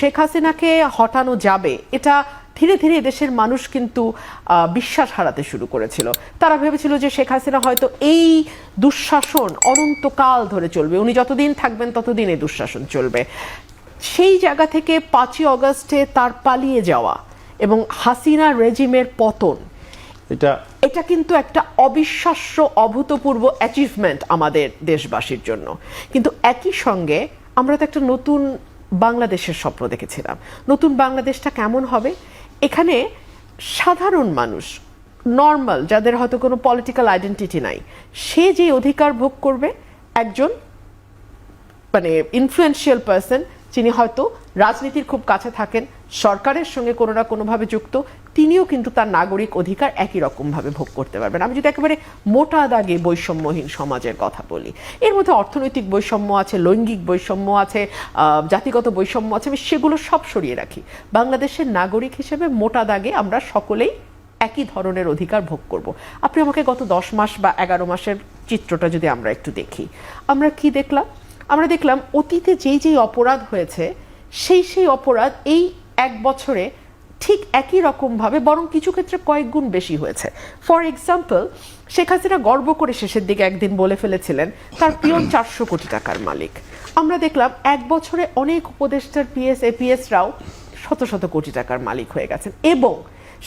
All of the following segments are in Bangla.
শেখ হাসিনাকে হটানো যাবে এটা ধীরে ধীরে দেশের মানুষ কিন্তু বিশ্বাস হারাতে শুরু করেছিল। তারা ভেবেছিল যে শেখ হাসিনা হয়তো এই দুঃশাসন অনন্তকাল ধরে চলবে উনি যতদিন থাকবেন ততদিন এই দুঃশাসন চলবে। সেই জায়গা থেকে পাঁচই অগস্টে তার পালিয়ে যাওয়া এবং হাসিনা রেজিমের পতন এটা এটা কিন্তু একটা অবিশ্বাস্য অভূতপূর্ব অ্যাচিভমেন্ট আমাদের দেশবাসীর জন্য। কিন্তু একই সঙ্গে আমরা তো একটা নতুন বাংলাদেশের স্বপ্ন দেখেছিলাম। নতুন বাংলাদেশটা কেমন হবে? এখানে সাধারণ মানুষ নর্মাল যাদের হয়তো কোনো পলিটিক্যাল আইডেন্টিটি নাই, সে যে অধিকার ভোগ করবে, একজন মানে ইনফ্লুয়েন্সিয়াল পার্সন যিনি হয়তো রাজনীতির খুব কাছে থাকেন, সরকারের সঙ্গে কোনো না কোনোভাবে যুক্ত তিনিও কিন্তু তার নাগরিক অধিকার একই রকমভাবে ভোগ করতে পারবেন। আমি যদি একেবারে মোটা দাগে বৈষম্যহীন সমাজের কথা বলি, এর মধ্যে অর্থনৈতিক বৈষম্য আছে, লৈঙ্গিক বৈষম্য আছে জাতিগত বৈষম্য আছে, আমি সেগুলো সব সরিয়ে রাখি। বাংলাদেশের নাগরিক হিসেবে মোটা দাগে আমরা সকলেই একই ধরনের অধিকার ভোগ করব। আপনি আমাকে গত দশ মাস বা এগারো মাসের চিত্রটা যদি আমরা একটু দেখি, আমরা কি দেখলাম? আমরা দেখলাম অতীতে যেই যেই অপরাধ হয়েছে, সেই সেই অপরাধ এই এক বছরে ঠিক একই রকমভাবে বরং কিছু ক্ষেত্রে কয়েক গুণ বেশি হয়েছে। ফর এক্সাম্পল শেখ হাসিনা গর্ব করে শেষের দিকে একদিন বলে ফেলেছিলেন তার পিয়ন চারশো কোটি টাকার মালিক। আমরা দেখলাম এক বছরে অনেক উপদেষ্টার পিএস এপিএসরাও শত শত কোটি টাকার মালিক হয়ে গেছেন। এবং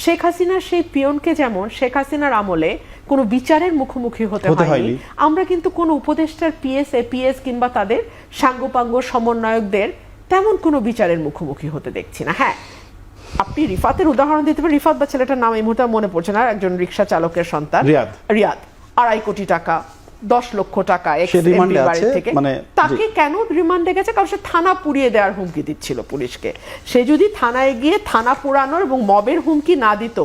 শেখ হাসিনার সেই পিয়নকে যেমন শেখ হাসিনার আমলে কোনো বিচারের মুখোমুখি হতে হয়নি। আমরা কিন্তু কোনো উপদেষ্টার পিএস এপিএস কিংবা তাদের সাঙ্গপাঙ্গ সমন্বয়কদের তেমন কোনো বিচারের মুখোমুখি হতে দেখছি না। হ্যাঁ আপনি রিফাতের উদাহরণ দিতে পারেন। রিফাত বা ছেলেটার নাম এই মুহূর্তে মনে পড়ছে না। একজন রিক্সা চালকের সন্তান। রিয়াদ। রিয়াদ। আড়াই কোটি টাকা দশ লক্ষ টাকা থেকে। মানে তাকে কেন রিমান্ডে গেছে? কারণ সে থানা পুড়িয়ে দেওয়ার হুমকি দিচ্ছিল পুলিশকে। সে যদি থানায় গিয়ে থানা পুরানোর এবং মবের হুমকি না দিত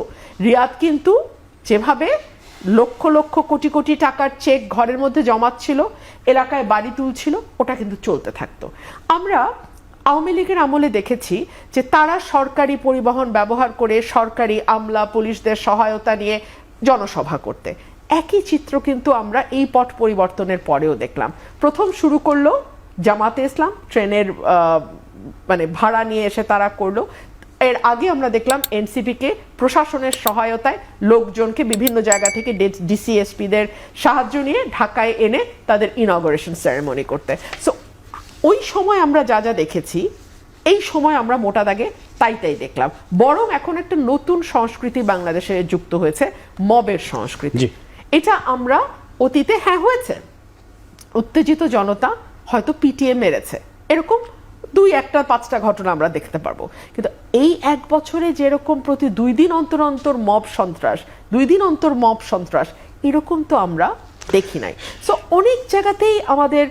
রিয়াদ কিন্তু যেভাবে লক্ষ লক্ষ কোটি কোটি টাকার চেক ঘরের মধ্যে জমাচ্ছিল এলাকায় বাড়ি তুলছিল ওটা কিন্তু চলতে থাকতো। আমরা আওয়ামী লীগের আমলে দেখেছি যে তারা সরকারি পরিবহন ব্যবহার করে সরকারি আমলা, পুলিশদের সহায়তা নিয়ে জনসভা করতে। একই চিত্র কিন্তু আমরা এই পট পরিবর্তনের পরেও দেখলাম। প্রথম শুরু করল জামাতে ইসলাম, ট্রেনের মানে ভাড়া নিয়ে এসে তারা করল। এর আগে আমরা দেখলাম এনসিপিকে প্রশাসনের সহায়তায় লোকজনকে বিভিন্ন জায়গা থেকে ডিসিএসপিদের সাহায্য নিয়ে ঢাকায় এনে তাদের ইনগরেশন সেরেমনি করতে। সো ওই সময় আমরা যা যা দেখেছি এই সময় আমরা মোটা দাগে তাই তাই দেখলাম। বরং এখন একটা নতুন সংস্কৃতি বাংলাদেশে যুক্ত হয়েছে মবের সংস্কৃতি। এটা আমরা অতীতে হ্যাঁ হয়েছে। উত্তেজিত জনতা হয়তো পিটিয়ে মেরেছে। এরকম দুই একটা পাঁচটা ঘটনা আমরা দেখতে পারব। কিন্তু এই এক বছরে যেরকম প্রতি দুই দিন অন্তর অন্তর মব সন্ত্রাস দুই দিন অন্তর মব সন্ত্রাস এরকম তো আমরা দেখি নাই। সো অনেক জায়গাতেই আমাদের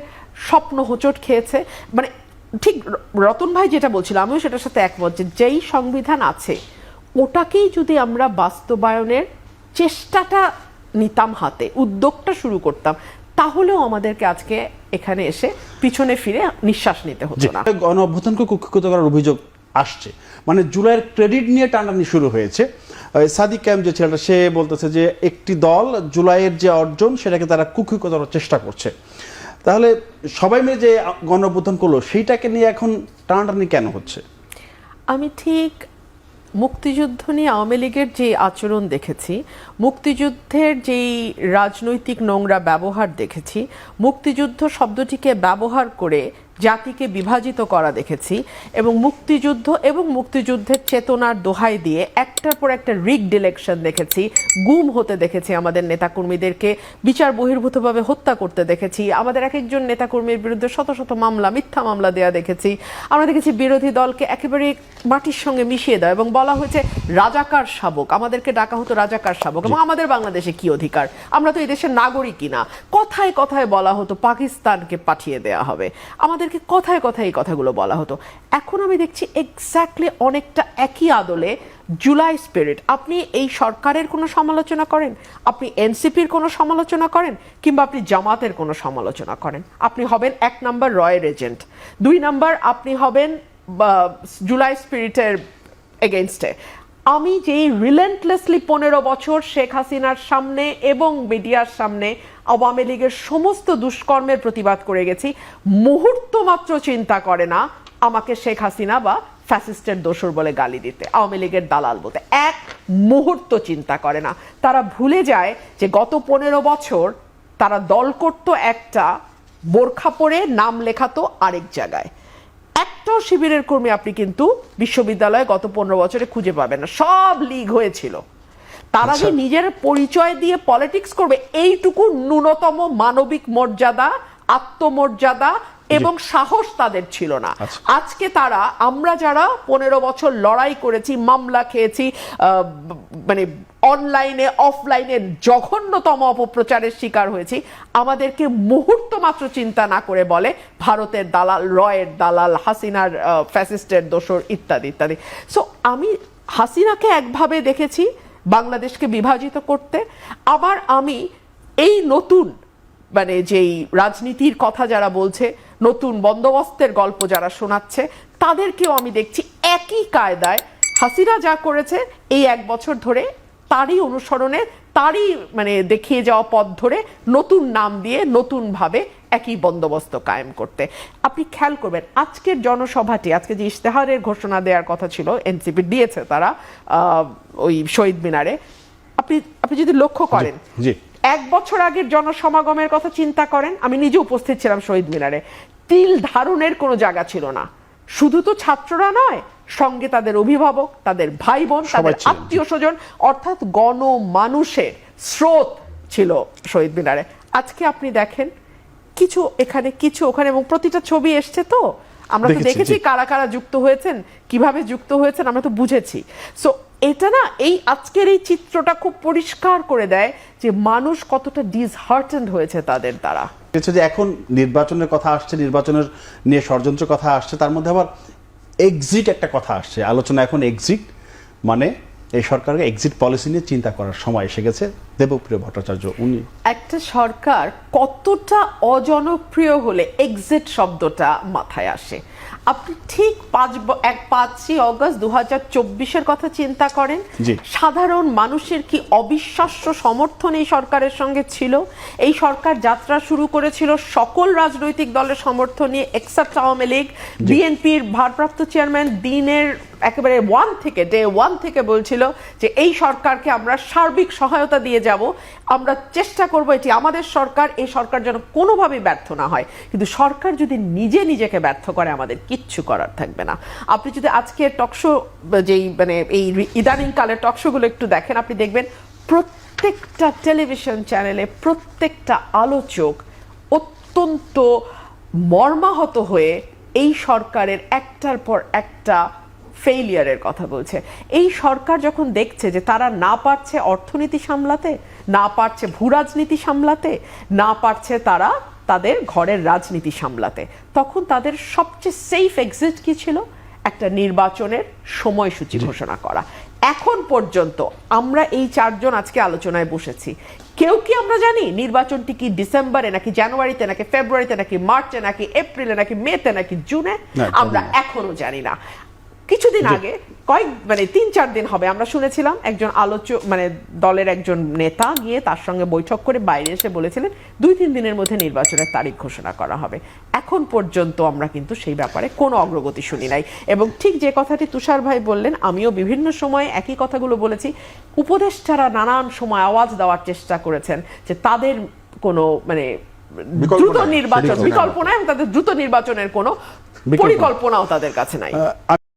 স্বপ্ন হোঁচট খেয়েছে। মানে ঠিক রতন ভাই যেটা বলছিল আমিও সেটার সাথে একমত যে যেই সংবিধান আছে ওটাকেই যদি আমরা বাস্তবায়নের চেষ্টাটা নিতাম হাতে উদ্যোগটা শুরু করতাম তাহলেও আমাদেরকে আজকে এখানে এসে পিছনে ফিরে নিঃশ্বাস নিতে হতো না। গণ অভ্যুত্থানকে কুক্ষিগত করার অভিযোগ আসছে। মানে জুলাইয়ের ক্রেডিট নিয়ে টানাটানি শুরু হয়েছে। সাদিক ক্যাম্প যে ছেলেটা, সে বলতেছে যে একটি দল জুলাইয়ের যে অর্জন, সেটাকে তারা কুক্ষিগত করার চেষ্টা করছে। তাহলে সবাই মিলে যে গণ অভ্যুত্থান করল, সেইটাকে নিয়ে এখন টানাটানি কেন হচ্ছে? আমি ঠিক মুক্তিযুদ্ধ নিয়ে আওয়ামী লীগের যে আচরণ দেখেছি, মুক্তিযুদ্ধের যেই রাজনৈতিক নোংরা ব্যবহার দেখেছি, মুক্তিযুদ্ধ শব্দটিকে ব্যবহার করে জাতিকে বিভাজিত করা দেখেছি এবং মুক্তিযুদ্ধ এবং মুক্তিযুদ্ধের চেতনার দোহাই দিয়ে একটার পর একটা রিগ ডিলেকশন দেখেছি গুম হতে দেখেছি আমাদের নেতাকর্মীদেরকে বিচার বহির্ভূতভাবে হত্যা করতে দেখেছি আমাদের এক একজন নেতাকর্মীর বিরুদ্ধে শত শত মামলা মিথ্যা মামলা দেওয়া দেখেছি আমরা দেখেছি বিরোধী দলকে একেবারে মাটির সঙ্গে মিশিয়ে দেওয়া এবং বলা হয়েছে রাজাকার শাবক আমাদেরকে ডাকা হতো রাজাকার শাবক এবং আমাদের বাংলাদেশে কি অধিকার? আমরা তো এই দেশের নাগরিকই না। কথায় কথায় বলা হতো পাকিস্তানকে পাঠিয়ে দেওয়া হবে। আমাদেরকে কথায় কথায় এই কথাগুলো বলা হতো। এখন আমি দেখছি এক্স্যাক্টলি অনেকটা একই আদলে জুলাই স্পিরিট আপনি এই সরকারের কোনো সমালোচনা করেন? আপনি এনসিপির কোনো সমালোচনা করেন? কিংবা আপনি জামাতের কোনো সমালোচনা করেন? আপনি হবেন এক নাম্বার রয়ের এজেন্ট। দুই নাম্বার আপনি হবেন জুলাই স্পিরিটের এগেনস্টে আমি যেই রিলেন্টলেসলি পনেরো বছর শেখ হাসিনার সামনে এবং মিডিয়ার সামনে আওয়ামী লীগের সমস্ত দুষ্কর্মের প্রতিবাদ করে গেছি, মুহূর্ত মাত্র চিন্তা করে না আমাকে শেখ হাসিনা বা ফ্যাসিস্টের দোসর বলে গালি দিতে, আওয়ামী লীগের দালাল বলতে। এক মুহূর্ত চিন্তা করে না। তারা ভুলে যায় যে গত পনেরো বছর তারা দল করতো একটা, বোরখা পরে নাম লেখাতো আরেক জায়গায়। একটাও শিবিরের কর্মী আপনি কিন্তু বিশ্ববিদ্যালয়ে গত পনেরো বছরে খুঁজে পাবেন না সব লিগ হয়েছিল তারা যে আচ্ছা। নিজের পরিচয় দিয়ে পলিটিক্স করবে এইটুকু ন্যূনতম মানবিক মর্যাদা আত্মমর্যাদা এবং সাহস তাদের ছিল না। আচ্ছা। আজকে তারা আমরা যারা পনেরো বছর লড়াই করেছি মামলা খেয়েছি মানে অনলাইনে অফলাইনে জঘন্যতম অপপ্রচারের শিকার হয়েছি আমাদেরকে মুহূর্ত মাত্র চিন্তা না করে বলে ভারতের দালাল রয়ের দালাল হাসিনার ফ্যাসিস্টের দোসর ইত্যাদি ইত্যাদি। সো আমি হাসিনাকে একভাবে দেখেছি বাংলাদেশকে বিভাজিত করতে। আবার আমি এই নতুন মানে যেই রাজনীতির কথা যারা বলছে নতুন বন্দোবস্তের গল্প যারা শোনাচ্ছে তাদেরকেও আমি দেখছি একই কায়দায়। হাসিনা যা করেছে এই এক বছর ধরে তারই অনুসরণে তারই মানে দেখিয়ে যাওয়া পথ ধরে নতুন নাম দিয়ে নতুনভাবে একই বন্দোবস্ত কায়েম করতে। আপনি খেয়াল করবেন আজকের জনসভাটি আজকে যে ইশতেহারের ঘোষণা দেওয়ার কথা ছিল এনসিপি দিয়েছে তারা আহ, ওই শহীদ মিনারে। আপনি আপনি যদি লক্ষ্য করেন জি। এক বছর আগের জনসমাগমের কথা চিন্তা করেন আমি নিজে উপস্থিত ছিলাম শহীদ মিনারে। তিল ধারণের কোনো জায়গা ছিল না। শুধু তো ছাত্ররা নয় সঙ্গে তাদের অভিভাবক তাদের ভাই বোন তাদের আত্মীয় স্বজন অর্থাৎ গণ মানুষের স্রোত ছিল শহীদ মিনারে। আজকে আপনি দেখেন কিছু এখানে কিছু ওখানে এবং প্রতিটা ছবি এসছে তো। আমরা তো দেখেছি, কারা কারা যুক্ত হয়েছেন কীভাবে যুক্ত হয়েছেন আমরা তো বুঝেছি। সো এটা না এই আজকের এই চিত্রটা খুব পরিষ্কার করে দেয় যে মানুষ কতটা ডিসহার্টেন্ড হয়েছে তাদের দ্বারা। যে এখন নির্বাচনের কথা আসছে নির্বাচনের নিয়ে ষড়যন্ত্র কথা আসছে তার মধ্যে আবার এক্সিট একটা কথা আসছে। আলোচনা এখন এক্সিট মানে এই সরকারকে এক্সিট পলিসি নিয়ে চিন্তা করার সময় এসে গেছে। দেবপ্রিয় ভট্টাচার্য উনি একটা সরকার কতটা অজনপ্রিয় হলে এক্সিট শব্দটা মাথায় আসে। আপনি ঠিক পাঁচ এক পাঁচই অগস্ট দু হাজার চব্বিশের কথা চিন্তা করেন? সাধারণ মানুষের কি অবিশ্বাস্য সমর্থন এই সরকারের সঙ্গে ছিল? এই সরকার যাত্রা শুরু করেছিল সকল রাজনৈতিক দলের সমর্থন নিয়ে এক্সেপ্ট আওয়ামী লীগ। বিএনপির ভারপ্রাপ্ত চেয়ারম্যান দিনের একেবারে ওয়ান থেকে ডে ওয়ান থেকে বলছিল যে এই সরকারকে আমরা সার্বিক সহায়তা দিয়ে যাব, আমরা চেষ্টা করব এটি। আমাদের সরকার, এই সরকার যেন কোনোভাবেই ব্যর্থ না হয়। কিন্তু সরকার যদি নিজে নিজেকে ব্যর্থ করে, আমাদের কিচ্ছু করার থাকবে না। আপনি যদি আজকে টকশো যেই মানে এই ইদানিং কালের টকশোগুলো একটু দেখেন, আপনি দেখবেন প্রত্যেকটা টেলিভিশন চ্যানেলে প্রত্যেকটা আলোচক অত্যন্ত মর্মাহত হয়ে এই সরকারের একটার পর একটা ফেইলিয়ারের কথা বলছে। এই সরকার যখন দেখছে যে তারা না পারছে অর্থনীতি সামলাতে না পারছে ভূ রাজনীতি সামলাতে না পারছে তারা তাদের ঘরের রাজনীতি সামলাতে তখন তাদের সবচেয়ে সেফ এক্সিট কি ছিল? একটা নির্বাচনের সময়সূচি ঘোষণা করা। এখন পর্যন্ত আমরা এই চারজন আজকে আলোচনায় বসেছি। কেউ কি আমরা জানি নির্বাচনটি কি ডিসেম্বরে নাকি জানুয়ারিতে নাকি ফেব্রুয়ারিতে নাকি মার্চে নাকি এপ্রিলে নাকি মেতে নাকি জুনে? আমরা এখনও জানি না। কিছুদিন আগে কয়েক মানে তিন চার দিন হবে আমরা শুনেছিলাম একজন আলোচক মানে দলের একজন নেতা গিয়ে তার সঙ্গে বৈঠক করে বাইরে এসে বলেছিলেন দুই তিন দিনের মধ্যে নির্বাচনের তারিখ ঘোষণা করা হবে। এখন পর্যন্ত আমরা কিন্তু সেই ব্যাপারে কোনো অগ্রগতি শুনি নাই। এবং ঠিক যে কথাটি তুষার ভাই বললেন আমিও বিভিন্ন সময়ে একই কথাগুলো বলেছি উপদেষ্টারা নানান সময় আওয়াজ দেওয়ার চেষ্টা করেছেন যে তাদের কোনো মানে দ্রুত নির্বাচন সেটাই। বিকল্প নাই। এবং তাদের দ্রুত নির্বাচনের কোনো পরিকল্পনাও তাদের কাছে নাই।